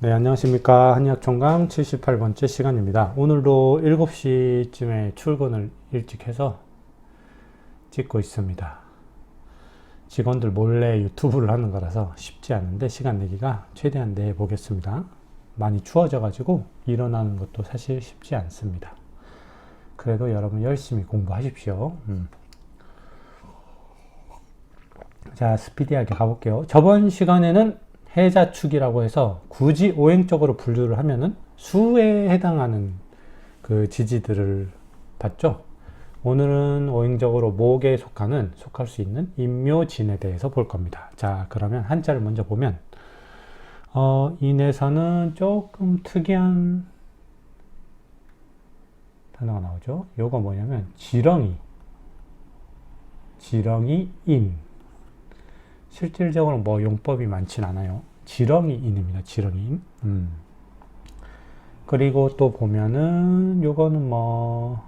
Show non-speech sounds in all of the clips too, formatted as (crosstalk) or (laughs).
네, 안녕하십니까. 한의학총강 78번째 시간입니다. 오늘도 7시쯤에 출근을 일찍 해서 찍고 있습니다. 직원들 몰래 유튜브를 하는 거라서 쉽지 않은데 시간 내기가 최대한 내 보겠습니다. 많이 추워져가지고 일어나는 것도 사실 쉽지 않습니다. 그래도 여러분 열심히 공부하십시오. 음. 자, 스피디하게 가볼게요. 저번 시간에는 해자축이라고 해서 굳이 오행적으로 분류를 하면은 수에 해당하는 그 지지들을 봤죠. 오늘은 오행적으로 목에 속하는 속할 수 있는 인묘진에 대해서 볼 겁니다. 자, 그러면 한자를 먼저 보면 어, 인에서는 조금 특이한 단어가 나오죠. 요거 뭐냐면 지렁이, 지렁이 인. 실질적으로 뭐 용법이 많진 않아요. 지렁이인입니다. 지렁이인. 음. 그리고 또 보면은 요거는 뭐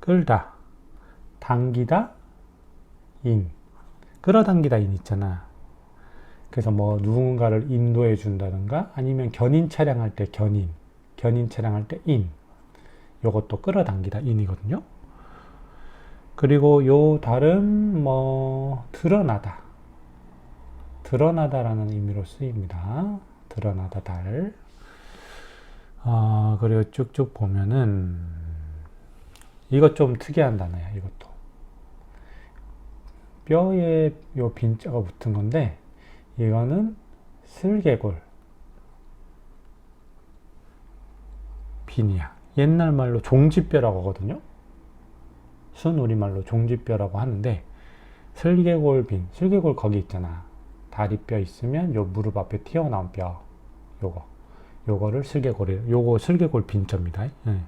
끌다, 당기다, 인. 끌어당기다 인 있잖아. 그래서 뭐 누군가를 인도해 준다든가 아니면 견인 차량할 때 견인, 견인 차량할 때 인. 요것도 끌어당기다 인이거든요. 그리고 요 달은 뭐 드러나다. 드러나다라는 의미로 쓰입니다. 드러나다 달. 아, 그리고 쭉쭉 보면은 이것 좀 특이한 단어야, 이것도. 뼈에 요 빈자가 붙은 건데 이거는 슬개골 빈이야. 옛날 말로 종지뼈라고 하거든요. 순 우리말로 종지뼈라고 하는데 슬개골 빈, 슬개골 거기 있잖아. 다리뼈 있으면 요 무릎 앞에 튀어나온 뼈, 요거, 요거를 슬개골이, 요거 슬개골 빈자입니다. 예.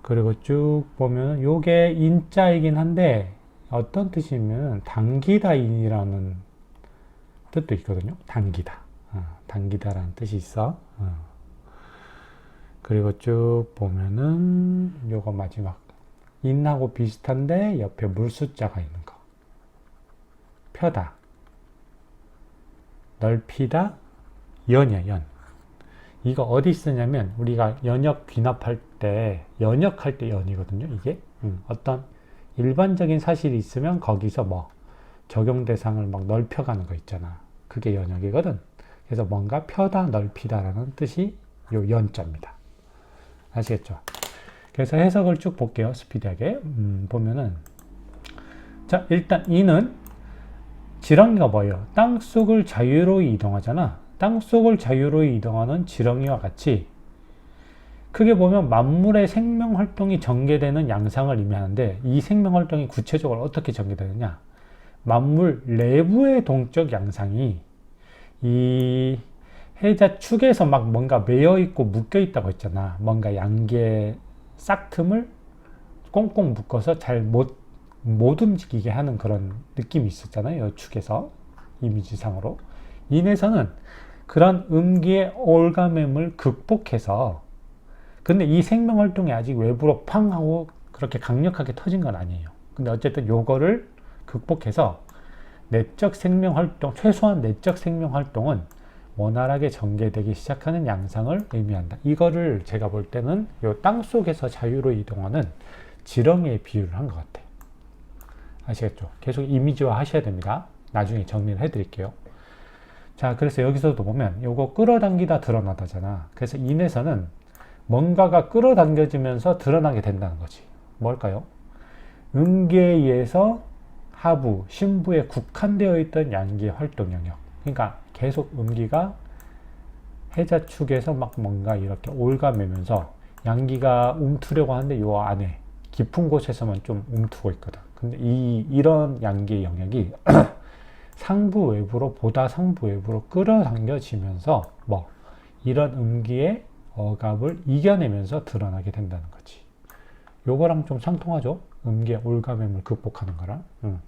그리고 쭉 보면 요게 인자이긴 한데 어떤 뜻이면 당기다인이라는 뜻도 있거든요. 당기다, 어, 당기다라는 뜻이 있어. 어. 그리고 쭉 보면은 요거 마지막 인하고 비슷한데 옆에 물 숫자가 있는 거. 펴다. 넓히다. 연이야, 연. 이거 어디 쓰냐면 우리가 연역 귀납할 때 연역할 때 연이거든요. 이게 음, 어떤 일반적인 사실이 있으면 거기서 뭐 적용 대상을 막 넓혀가는 거 있잖아. 그게 연역이거든. 그래서 뭔가 펴다 넓히다라는 뜻이 요 연자입니다. 아시겠죠? 그래서 해석을 쭉 볼게요. 스피디하게. 음, 보면은. 자, 일단 이는 지렁이가 뭐예요? 땅 속을 자유로이 이동하잖아. 땅 속을 자유로이 이동하는 지렁이와 같이 크게 보면 만물의 생명 활동이 전개되는 양상을 의미하는데 이 생명 활동이 구체적으로 어떻게 전개되느냐? 만물 내부의 동적 양상이 이 해자 축에서 막 뭔가 매여 있고 묶여 있다고 했잖아. 뭔가 양계 싹틈을 꽁꽁 묶어서 잘 못 못 움직이게 하는 그런 느낌이 있었잖아요. 축에서 이미지상으로 인에서는 그런 음기의 올가맴을 극복해서 근데 이 생명 활동이 아직 외부로 팡 하고 그렇게 강력하게 터진 건 아니에요. 근데 어쨌든 요거를 극복해서 내적 생명 활동 최소한 내적 생명 활동은 원활하게 전개되기 시작하는 양상을 의미한다. 이거를 제가 볼 때는 요 땅 속에서 자유로 이동하는 지렁이에 비유를 한 것 같아요. 아시겠죠? 계속 이미지화 하셔야 됩니다. 나중에 정리를 해드릴게요. 자, 그래서 여기서도 보면 요거 끌어당기다 드러나다잖아. 그래서 인에서는 뭔가가 끌어당겨지면서 드러나게 된다는 거지. 뭘까요? 음계에 의해서 하부, 신부에 국한되어 있던 양기의 활동 영역. 그러니까 계속 음기가 해자 축에서 막 뭔가 이렇게 올가매면서 양기가 움트려고 하는데 요 안에 깊은 곳에서만 좀 움트고 있거든. 근데 이, 이런 양기의 영역이 (clears throat) 상부 외부로 보다 상부 외부로 끌어당겨지면서 뭐 이런 음기의 억압을 이겨내면서 드러나게 된다는 거지. 요거랑 좀 상통하죠? 음기의 올가매을 극복하는 거랑. 응.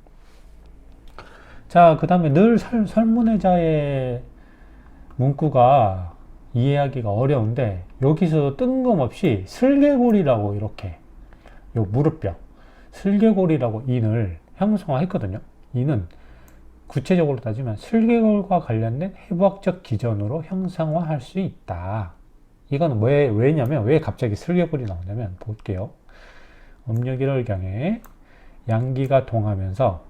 자, 그 다음에 늘 설, 설문의자의 문구가 이해하기가 어려운데 여기서 뜬금없이 슬개골이라고 이렇게 요 무릎뼈 슬개골이라고 인을 형성화했거든요. 인은 구체적으로 따지면 슬개골과 관련된 해부학적 기전으로 형상화할 수 있다. 이거는 왜, 왜냐면, 왜 갑자기 슬개골이 나오냐면, 볼게요. 음력 1월경에 양기가 동하면서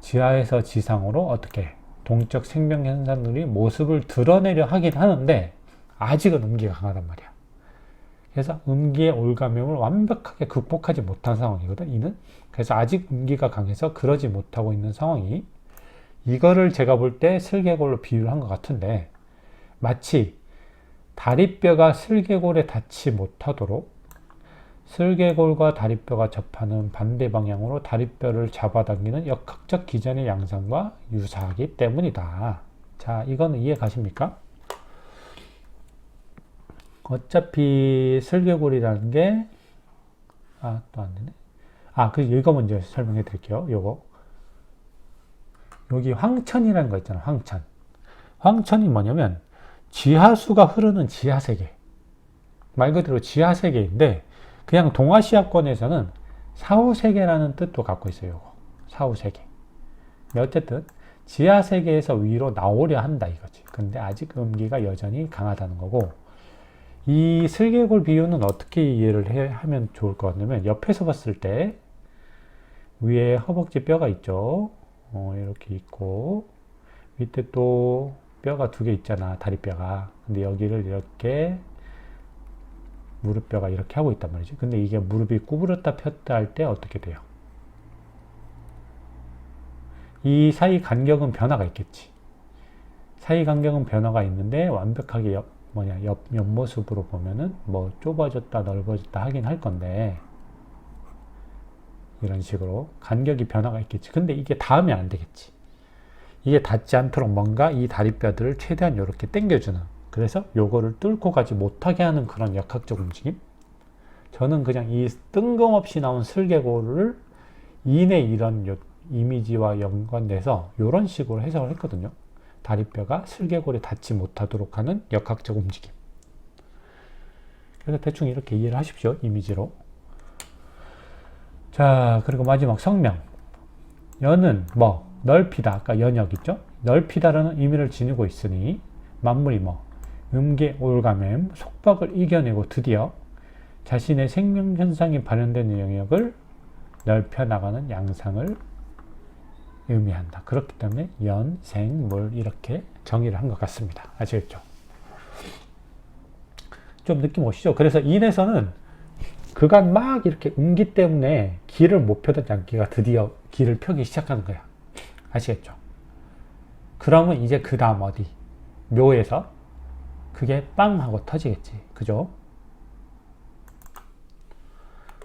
지하에서 지상으로 어떻게 동적 생명 현상들이 모습을 드러내려 하긴 하는데, 아직은 음기가 강하단 말이야. 그래서 음기의 올감염을 완벽하게 극복하지 못한 상황이거든, 이는. 그래서 아직 음기가 강해서 그러지 못하고 있는 상황이 이거를 제가 볼 때 슬개골로 비유를 한 것 같은데 마치 다리뼈가 슬개골에 닿지 못하도록 슬개골과 다리뼈가 접하는 반대 방향으로 다리뼈를 잡아당기는 역학적 기전의 양상과 유사하기 때문이다. 자, 이거는 이해 가십니까? 어차피 슬개골이라는 게, 아, 또 안 되네. 아, 그, 이거 먼저 설명해 드릴게요. 요거. 여기 황천이라는 거 있잖아, 황천. 황천이 뭐냐면, 지하수가 흐르는 지하세계. 말 그대로 지하세계인데, 그냥 동아시아권에서는 사후세계라는 뜻도 갖고 있어요, 요거. 사후세계. 어쨌든, 지하세계에서 위로 나오려 한다, 이거지. 근데 아직 음기가 여전히 강하다는 거고, 이 슬개골 비유는 어떻게 이해를 해, 하면 좋을 것 같냐면 옆에서 봤을 때 위에 허벅지 뼈가 있죠. 어, 이렇게 있고 밑에 또 뼈가 두 개 있잖아. 다리뼈가. 근데 여기를 이렇게 무릎뼈가 이렇게 하고 있단 말이지. 근데 이게 무릎이 구부렸다 폈다 할 때 어떻게 돼요? 이 사이 간격은 변화가 있겠지. 사이 간격은 변화가 있는데 완벽하게 옆, 뭐냐 옆, 옆모습으로 보면은 뭐 좁아졌다 넓어졌다 하긴 할 건데 이런 식으로 간격이 변화가 있겠지. 근데 이게 닿으면 안 되겠지. 이게 닿지 않도록 뭔가 이 다리뼈들을 최대한 이렇게 당겨주는 그래서 요거를 뚫고 가지 못하게 하는 그런 역학적 움직임? 저는 그냥 이 뜬금없이 나온 슬개골을 이내 이런 요- 이미지와 연관돼서 이런 식으로 해석을 했거든요 다리뼈가 슬개골에 닿지 못하도록 하는 역학적 움직임. 그래서 대충 이렇게 이해를 하십시오. 이미지로. 자, 그리고 마지막 성명. 연은 뭐 넓히다. 아까 연역 있죠? 넓히다라는 의미를 지니고 있으니 만물이 뭐 음계 올가맴 속박을 이겨내고 드디어 자신의 생명 현상이 발현되는 영역을 넓혀 나가는 양상을 의미한다. 그렇기 때문에 연, 생, 물 이렇게 정의를 한 것 같습니다. 아시겠죠? 좀 느낌 오시죠? 그래서 인에서는 그간 막 이렇게 음기 때문에 길을 못 펴던 양기가 드디어 길을 펴기 시작하는 거야. 아시겠죠? 그러면 이제 그 다음 어디? 묘에서 그게 빵 하고 터지겠지. 그죠?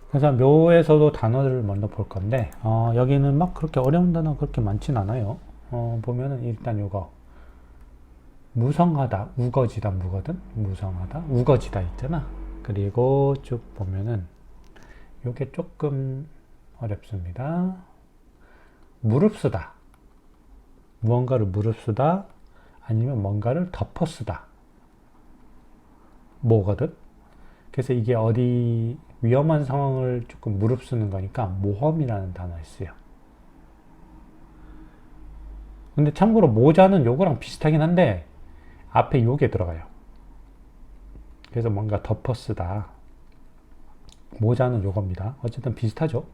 그래서 묘에서도 단어를 먼저 볼 건데 어, 여기는 막 그렇게 어려운 단어 그렇게 많진 않아요. 어, 보면은 일단 요거 무성하다, 우거지다, 무거든, 무성하다, 우거지다 있잖아. 그리고 쭉 보면은 요게 조금 어렵습니다. 무릅쓰다, 무언가를 무릅쓰다, 아니면 뭔가를 덮어쓰다. 뭐거든? 그래서 이게 어디 위험한 상황을 조금 무릅쓰는 거니까 모험이라는 단어를 써요. 근데 참고로 모자는 요거랑 비슷하긴 한데 앞에 요게 들어가요. 그래서 뭔가 덮어 쓰다. 모자는 요겁니다. 어쨌든 비슷하죠.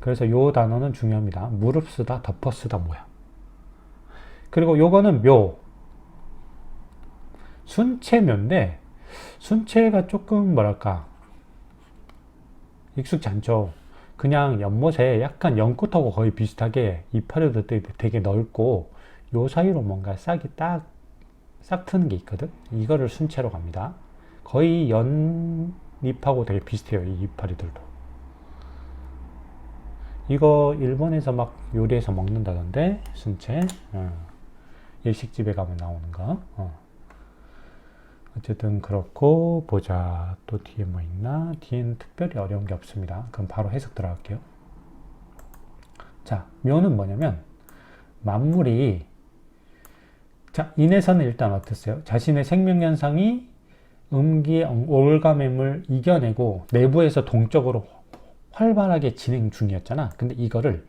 그래서 요 단어는 중요합니다. 무릅쓰다, 덮어 쓰다 뭐야. 그리고 요거는 묘. 순체묘인데 순체가 조금 뭐랄까 익숙지 않죠. 그냥 연못에 약간 연꽃하고 거의 비슷하게 이파리도 되게, 넓고 요 사이로 뭔가 싹이 딱 싹 트는 게 있거든. 이거를 순체로 갑니다. 거의 연잎하고 되게 비슷해요. 이 이파리들도. 이거 일본에서 막 요리해서 먹는다던데 순체. 어. 일식집에 가면 나오는 거. 어. 어쨌든 그렇고 보자. 또 뒤에 뭐 있나? 뒤에는 특별히 어려운 게 없습니다. 그럼 바로 해석 들어갈게요. 자 묘는 뭐냐면 만물이 자 인에서는 일단 어땠어요? 자신의 생명 현상이 음기의 올가맴을 이겨내고 내부에서 동적으로 활발하게 진행 중이었잖아. 근데 이거를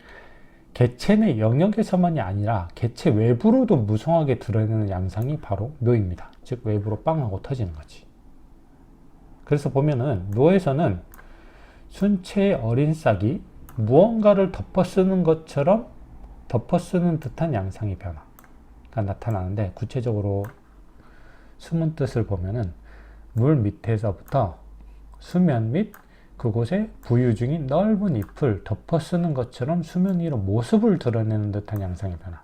개체 내 영역에서만이 아니라 개체 외부로도 무성하게 드러내는 양상이 바로 묘입니다. 즉 외부로 빵하고 터지는 거지. 그래서 보면은 묘에서는 순체의 어린 싹이 무언가를 덮어쓰는 것처럼 덮어쓰는 듯한 양상의 변화가 나타나는데 구체적으로 숨은 뜻을 보면은 물 밑에서부터 수면 및 그곳에 부유 중인 넓은 잎을 덮어 쓰는 것처럼 수면 위로 모습을 드러내는 듯한 양상의 변화.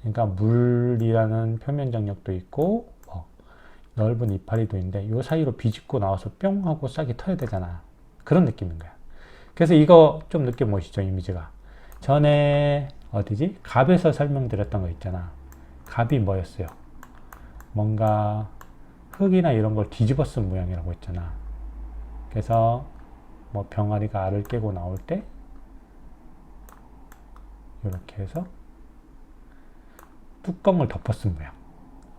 그러니까 물이라는 표면 장력도 있고 뭐 넓은 이파리도 있는데 요 사이로 비집고 나와서 뿅 하고 싹이 터야 되잖아. 그런 느낌인 거야. 그래서 이거 좀 느낌 오시죠 이미지가. 전에 어디지? 갑에서 설명드렸던 거 있잖아. 갑이 뭐였어요? 뭔가 흙이나 이런 걸 뒤집어 쓴 모양이라고 했잖아. 그래서 뭐 병아리가 알을 깨고 나올 때 이렇게 해서 뚜껑을 덮어 쓴 모양.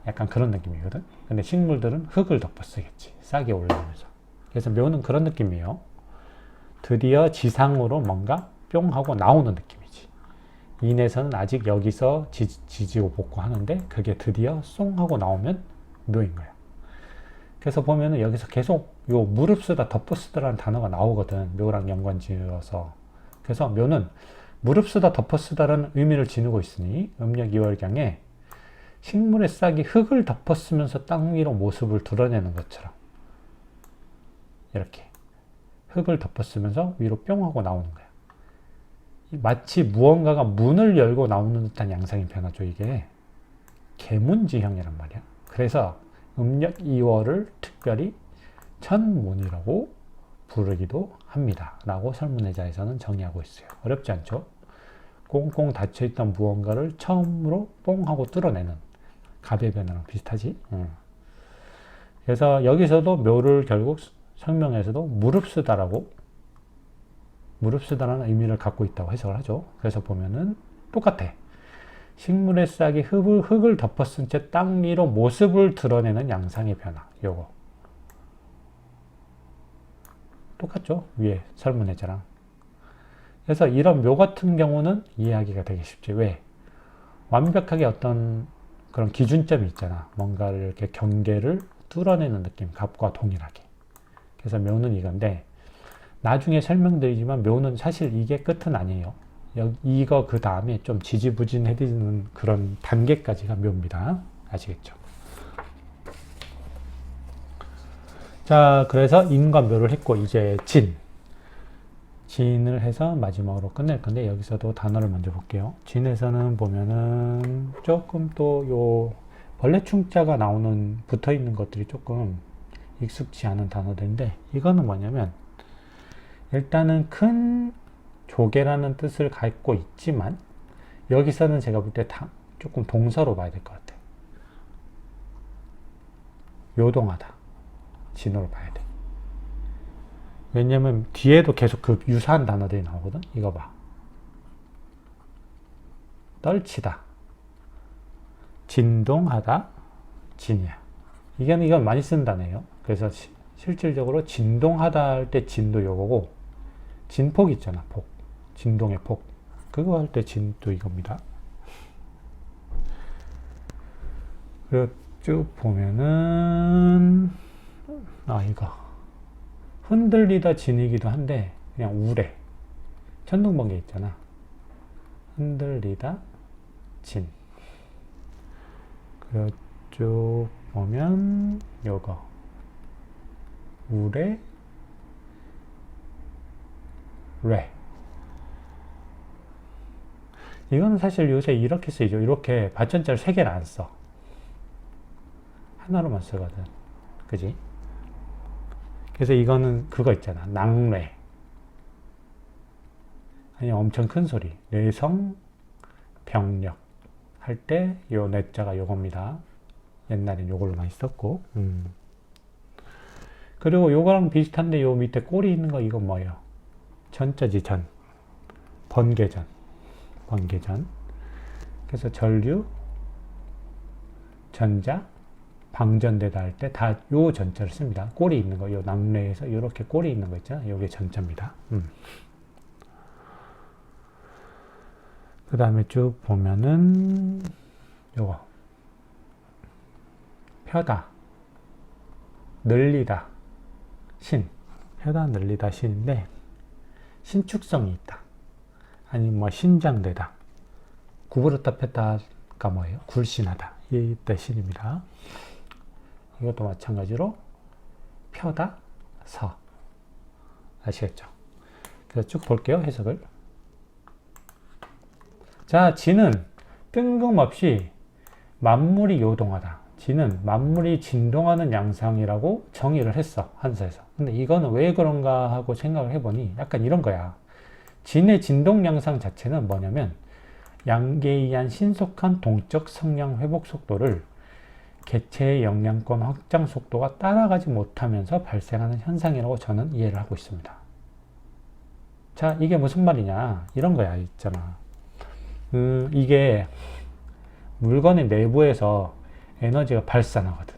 약간 그런 느낌이거든. 근데 식물들은 흙을 덮어 쓰겠지. 싹이 올라오면서. 그래서 묘는 그런 느낌이에요. 드디어 지상으로 뭔가 뿅 하고 나오는 느낌이지. 인에서는 아직 여기서 지, 지지고 볶고 하는데 그게 드디어 송 하고 나오면 묘인 거야. 그래서 보면은 여기서 계속 요 무릎 쓰다 덮어 쓰다라는 단어가 나오거든. 묘랑 연관 지어서. 그래서 묘는 무릎 쓰다 덮어 쓰다라는 의미를 지니고 있으니 음력 2월경에 식물의 싹이 흙을 덮어 쓰면서 땅 위로 모습을 드러내는 것처럼 이렇게 흙을 덮어 쓰면서 위로 뿅 하고 나오는 거야. 마치 무언가가 문을 열고 나오는 듯한 양상의 변화죠, 이게. 개문지형이란 말이야. 그래서 음력 2월을 특별히 천문이라고 부르기도 합니다. 라고 설문의자에서는 정의하고 있어요. 어렵지 않죠? 꽁꽁 닫혀있던 무언가를 처음으로 뽕 하고 뚫어내는 갑의 변화랑 비슷하지? 응. 그래서 여기서도 묘를 결국 설명에서도 무릎 쓰다라고 무릎 쓰다라는 의미를 갖고 있다고 해석을 하죠. 그래서 보면은 똑같아. 식물의 싹이 흙을, 흙을 덮어쓴 채 땅 위로 모습을 드러내는 양상의 변화. 요거. 똑같죠? 위에 설문해자랑. 그래서 이런 묘 같은 경우는 이해하기가 되게 쉽지. 왜? 완벽하게 어떤 그런 기준점이 있잖아. 뭔가를 이렇게 경계를 뚫어내는 느낌. 갑과 동일하게. 그래서 묘는 이건데, 나중에 설명드리지만 묘는 사실 이게 끝은 아니에요. 이거 그 다음에 좀 지지부진해지는 그런 단계까지가 묘입니다. 아시겠죠? 자, 그래서 인과 묘를 했고, 이제 진. 진을 해서 마지막으로 끝낼 건데, 여기서도 단어를 먼저 볼게요. 진에서는 보면은 조금 또 요 벌레 충자가 나오는 붙어 있는 것들이 조금 익숙치 않은 단어들인데, 이거는 뭐냐면, 일단은 큰 조개라는 뜻을 갖고 있지만, 여기서는 제가 볼 때 조금 동사로 봐야 될 것 같아요. 요동하다. 진으로 봐야 돼. 왜냐면 뒤에도 계속 그 유사한 단어들이 나오거든. 이거 봐. 떨치다. 진동하다. 진이야. 이건 이건 많이 쓰는 단어예요. 그래서 시, 실질적으로 진동하다 할 때 진도 요거고 진폭 있잖아. 폭. 진동의 폭. 그거 할 때 진도 이겁니다. 그리고 쭉 보면은 아 이거 흔들리다 지니기도 한데 그냥 우레 천둥번개 있잖아. 흔들리다 진. 쭉 보면 요거. 우레 레 이거는 사실 요새 이렇게 쓰이죠. 이렇게 받전자를 세 개를 안써. 하나로만 쓰거든. 그지 그래서 이거는 그거 있잖아. 낭뢰. 아니 엄청 큰 소리. 뇌성 병력 할 때 요 뇌자가 요겁니다. 옛날엔 요걸로 많이 썼고. 음. 그리고 요거랑 비슷한데 요 밑에 꼬리 있는 거 이건 뭐예요? 전자지 전. 번개전. 번개전. 그래서 전류, 전자, 방전되다 할 때 다 요 전자를 씁니다. 꼬리 있는 거, 요 낙뢰에서 이렇게 꼬리 있는 거 있잖아요. 요게 전자입니다. 음. 그 다음에 쭉 보면은 요거 펴다 늘리다 신 펴다 늘리다 신인데 신축성이 있다 아니면 뭐 신장되다 구부렸다 폈다가 뭐예요 굴신하다 이때 신입니다 이것도 마찬가지로 펴다 서 아시겠죠 그래서 쭉 볼게요 해석을 자, 지는 뜬금없이 만물이 요동하다. 지는 만물이 진동하는 양상이라고 정의를 했어. 한서에서. 근데 이거는 왜 그런가 하고 생각을 해보니 약간 이런 거야. 진의 진동 양상 자체는 뭐냐면 양계에 의한 신속한 동적 성량 회복 속도를 개체의 영양권 확장 속도가 따라가지 못하면서 발생하는 현상이라고 저는 이해를 하고 있습니다. 자, 이게 무슨 말이냐? 이런 거야, 있잖아. 음, 이게 물건의 내부에서 에너지가 발산하거든.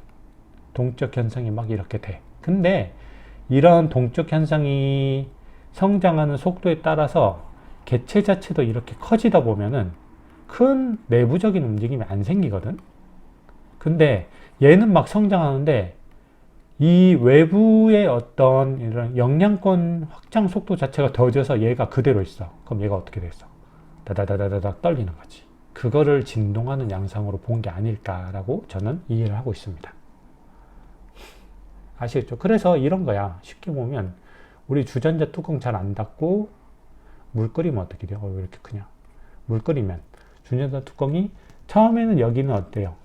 동적 현상이 막 이렇게 돼. 근데 이런 동적 현상이 성장하는 속도에 따라서 개체 자체도 이렇게 커지다 보면은 큰 내부적인 움직임이 안 생기거든. 근데 얘는 막 성장하는데 이 외부의 어떤 이런 영양권 확장 속도 자체가 더져서 얘가 그대로 있어. 그럼 얘가 어떻게 됐어? 다다다다다닥 떨리는 거지. 그거를 진동하는 양상으로 본 게 아닐까라고 저는 이해를 하고 있습니다. 아시겠죠? 그래서 이런 거야. 쉽게 보면 우리 주전자 뚜껑 잘 안 닫고 물 끓이면 어떻게 돼요? 어, 왜 이렇게 크냐? 물 끓이면 주전자 뚜껑이 처음에는 여기는 어때요?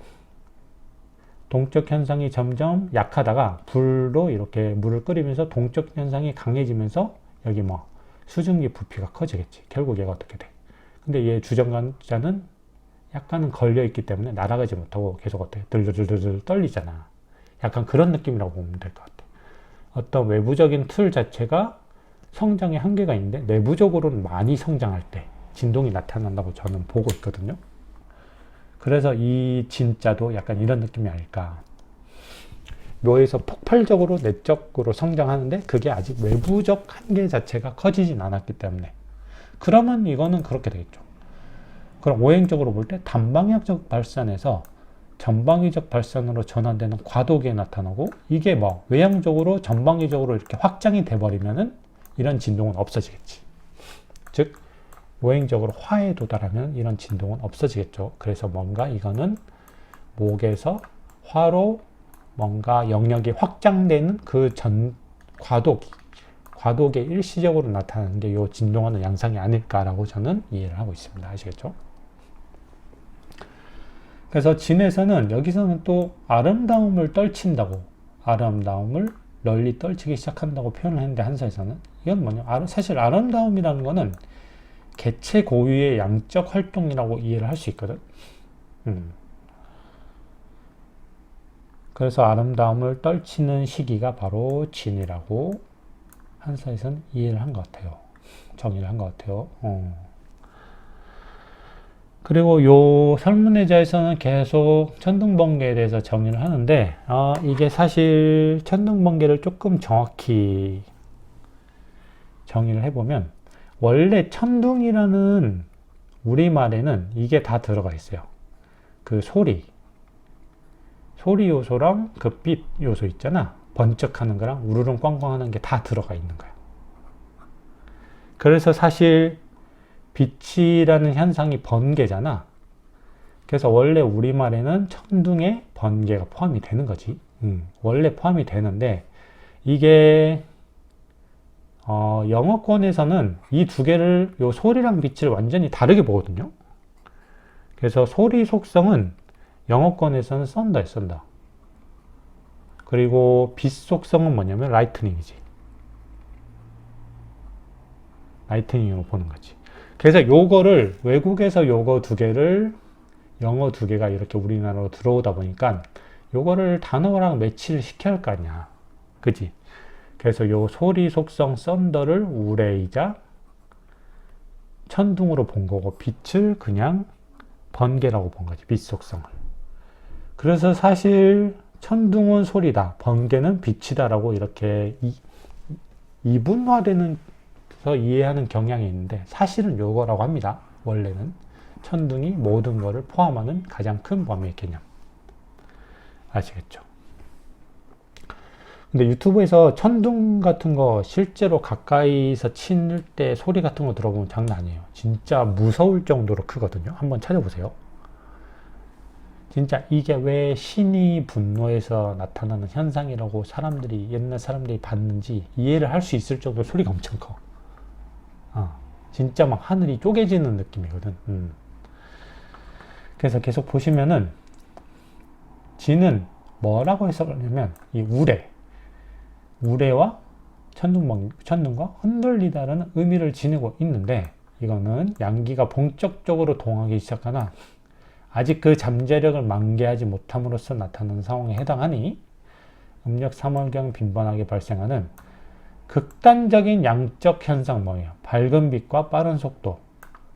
동적 현상이 점점 약하다가 불로 이렇게 물을 끓이면서 동적 현상이 강해지면서 여기 뭐 수증기 부피가 커지겠지. 결국 얘가 어떻게 돼? 근데 얘 주전자는 약간은 걸려 있기 때문에 날아가지 못하고 계속 어떻게 들들들들 떨리잖아. 약간 그런 느낌이라고 보면 될 것 같아. 어떤 외부적인 틀 자체가 성장의 한계가 있는데 내부적으로는 많이 성장할 때 진동이 나타난다고 저는 보고 있거든요. 그래서 이 진짜도 약간 이런 느낌이 아닐까. 묘에서 폭발적으로 내적으로 성장하는데 그게 아직 외부적 한계 자체가 커지진 않았기 때문에 그러면 이거는 그렇게 되겠죠. 그럼 오행적으로 볼 때 단방향적 발산에서 전방위적 발산으로 전환되는 과도기에 나타나고 이게 뭐 외향적으로 전방위적으로 이렇게 확장이 돼버리면은 이런 진동은 없어지겠지. 즉 오행적으로 화에 도달하면 이런 진동은 없어지겠죠. 그래서 뭔가 이거는 목에서 화로 뭔가 영역이 확장되는 그 전 과도기 과도기에 일시적으로 나타나는 게 이 진동하는 양상이 아닐까라고 저는 이해를 하고 있습니다. 아시겠죠? 그래서 진에서는 여기서는 또 아름다움을 떨친다고 아름다움을 널리 떨치기 시작한다고 표현을 했는데 한서에서는 이건 뭐냐 사실 아름다움이라는 거는 개체 고유의 양적 활동이라고 이해를 할 수 있거든. 음. 그래서 아름다움을 떨치는 시기가 바로 진이라고 한사에서는 이해를 한 것 같아요. 정의를 한 것 같아요. 어. 그리고 요 설문의자에서는 계속 천둥번개에 대해서 정의를 하는데 아, 이게 사실 천둥번개를 조금 정확히 정의를 해보면 원래 천둥이라는 우리말에는 이게 다 들어가 있어요. 그 소리, 소리 요소랑 그 빛 요소 있잖아. 번쩍하는 거랑 우르릉 꽝꽝 하는 게 다 들어가 있는 거야. 그래서 사실 빛이라는 현상이 번개잖아. 그래서 원래 우리말에는 천둥에 번개가 포함이 되는 거지. 음, 원래 포함이 되는데 이게 어, 영어권에서는 이 두 개를 요 소리랑 빛을 완전히 다르게 보거든요. 그래서 소리 속성은 영어권에서는 썬다에 썬다. 그리고 빛 속성은 뭐냐면 라이트닝이지. 라이트닝으로 보는 거지. 그래서 요거를 외국에서 요거 두 개를 영어 두 개가 이렇게 우리나라로 들어오다 보니까 요거를 단어랑 매치를 시켜야 할 거 아니야. 그지? 그래서 요 소리 속성 썬더를 우레이자 천둥으로 본 거고 빛을 그냥 번개라고 본 거지. 빛 속성을. 그래서 사실 천둥은 소리다. 번개는 빛이다 라고 이렇게 이, 이분화되는 서 이해하는 경향이 있는데 사실은 요거라고 합니다. 원래는. 천둥이 모든 것을 포함하는 가장 큰 범위의 개념. 아시겠죠? 근데 유튜브에서 천둥 같은 거 실제로 가까이서 칠 때 소리 같은 거 들어보면 장난 아니에요. 진짜 무서울 정도로 크거든요. 한번 찾아보세요. 진짜 이게 왜 신이 분노해서 나타나는 현상이라고 사람들이 옛날 사람들이 봤는지 이해를 할 수 있을 정도로 소리가 엄청 커. 어, 진짜 막 하늘이 쪼개지는 느낌이거든. 음. 그래서 계속 보시면은 지는 뭐라고 해석하냐면 이 우레, 우레와 천둥, 천둥과 흔들리다라는 의미를 지니고 있는데 이거는 양기가 본격적으로 동하기 시작하나 아직 그 잠재력을 만개하지 못함으로써 나타나는 상황에 해당하니 음력 3월경 빈번하게 발생하는 극단적인 양적 현상 뭐예요? 밝은 빛과 빠른 속도,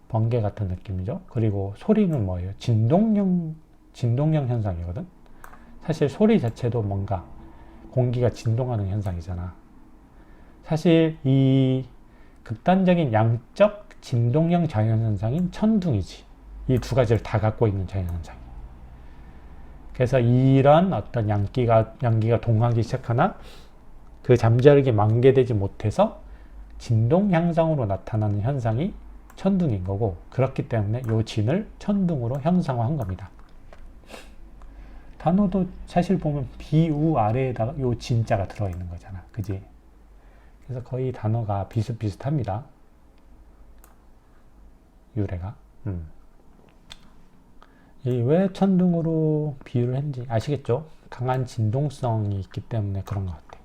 번개 같은 느낌이죠. 그리고 소리는 뭐예요? 진동형, 진동형 현상이거든. 사실 소리 자체도 뭔가 공기가 진동하는 현상이잖아. 사실 이 극단적인 양적 진동형 자연현상인 천둥이지. 이 두 가지를 다 갖고 있는 자연현상. 그래서 이런 어떤 양기가, 양기가 동하기 시작하나 그 잠재력이 만개되지 못해서 진동 향상으로 나타나는 현상이 천둥인 거고 그렇기 때문에 요 진을 천둥으로 형상화한 겁니다. 단어도 사실 보면 비우 아래에다가 요 진자가 들어있는 거잖아. 그지? 그래서 거의 단어가 비슷비슷합니다. 유래가. 음. 이왜 천둥으로 비유를 했는지 아시겠죠? 강한 진동성이 있기 때문에 그런 것 같아요.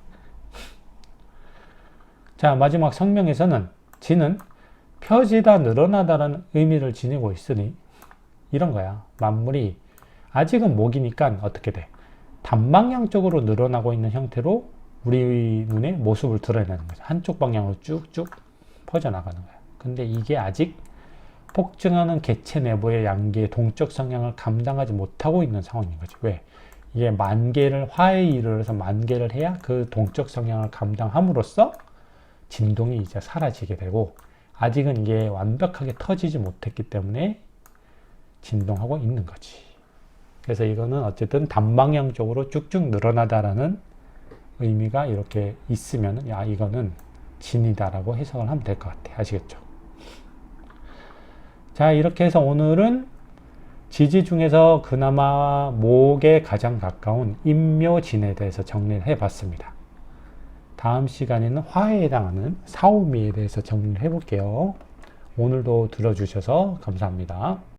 (laughs) 자, 마지막 성명에서는 진은 펴지다, 늘어나다라는 의미를 지니고 있으니 이런 거야. 만물이 아직은 목이니까 어떻게 돼? 단방향적으로 늘어나고 있는 형태로 우리 눈에 모습을 드러내는 거죠. 한쪽 방향으로 쭉쭉 퍼져나가는 거야. 근데 이게 아직 폭증하는 개체 내부의 양계의 동적 성향을 감당하지 못하고 있는 상황인 거지. 왜? 이게 만 개를 화에 이르러서 만 개를 해야 그 동적 성향을 감당함으로써 진동이 이제 사라지게 되고 아직은 이게 완벽하게 터지지 못했기 때문에 진동하고 있는 거지. 그래서 이거는 어쨌든 단방향적으로 쭉쭉 늘어나다라는 의미가 이렇게 있으면 야 이거는 진이다라고 해석을 하면 될 것 같아. 아시겠죠? 자 이렇게 해서 오늘은 지지 중에서 그나마 목에 가장 가까운 임묘진에 대해서 정리를 해봤습니다. 다음 시간에는 화에 해당하는 사오미에 대해서 정리를 해볼게요. 오늘도 들어주셔서 감사합니다.